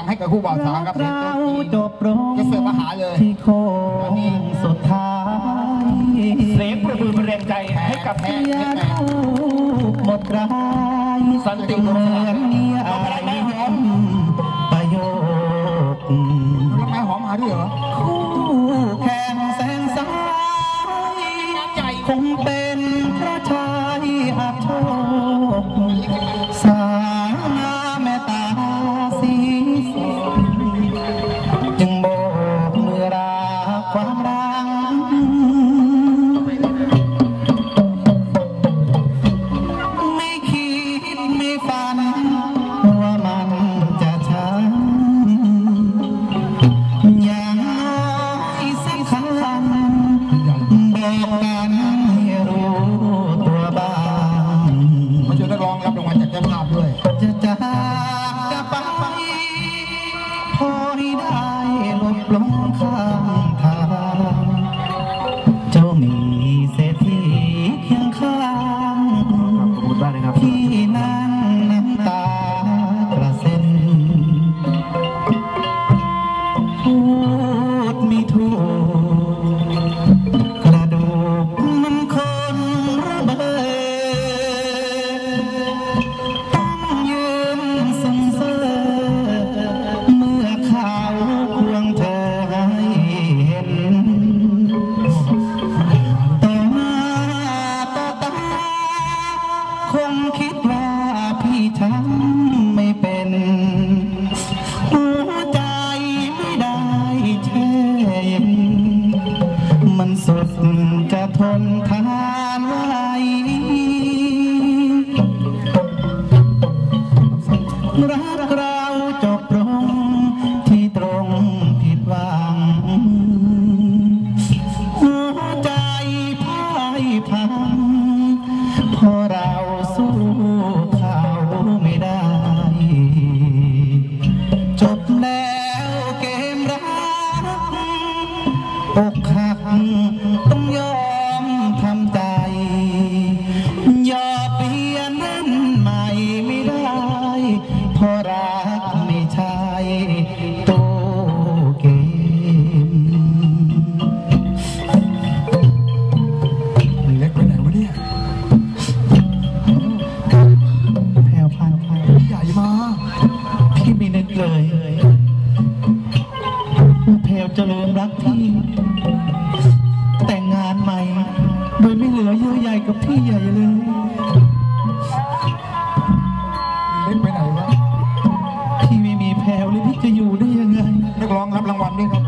สั่งให้กับคู่บ่าวสาวครับเราจบลงจะเสิร์ฟอาหารเลยที่โค้งสุดท้ายเสียงประมือเป็นแรงใจให้กับแพ้เสียแพ้แพ้ลูกหมดรายสันติเหมือนนิยายประโยคทำไมหอมมาด้วยเหรอคู่แข่งแสงสายคงเป็ อกกันให้รู้ตัวบ้างมาช่วยนักร้องรับรางวัลจากเจ้าภาพด้วย จะจากจะไปพอให้ได้หลบลงข้า จะทน มา พี่ไม่นึกเลยว่าแพลวจะลืมรักพี่ แต่งงานใหม่ โดยไม่เหลือเยื่อใยกับพี่ใหญ่เลยเล่นไปไหนวะพี่ไม่มีแพลวเลยพี่จะอยู่ได้ยังไงนักร้องรับรางวัลด้วยครับ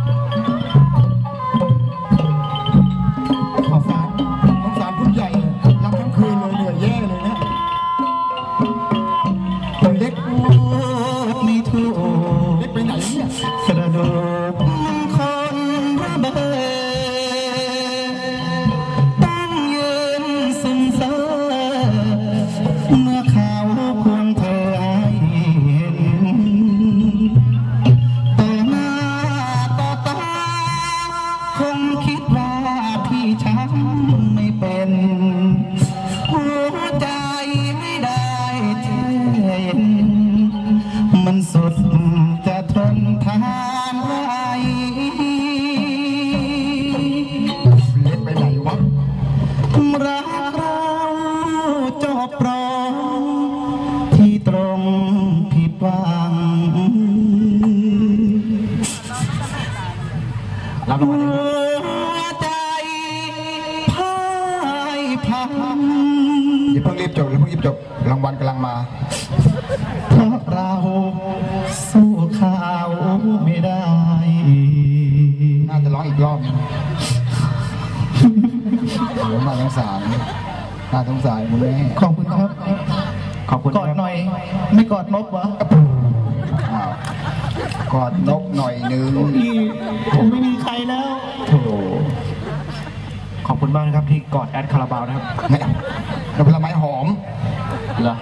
เศร้าเมื่อเขาควงเธอให้เห็นต่อหน้าต่อตาคง อย่าเพิ่งรีบจบอย่าเพิ่งรีบจบรางวัลกำลังมาเพราะเราสู้ข่าวไม่ได้ น่าจะร้องอีกรอบหนึ่งโอ้โหน่าสงสารน่าสงสารคุณแม่ขอบคุณครับ ขอบคุณกอดหน่อย ไม่กอดนกวะอ้าวกอดนกหน่อยนึงพี่ผมไม่มีใครแล้วโถข อบคุณมากนะครับที่กอดแอดคาราบาวนะครับไม่เราผลไม้หอมเหรอ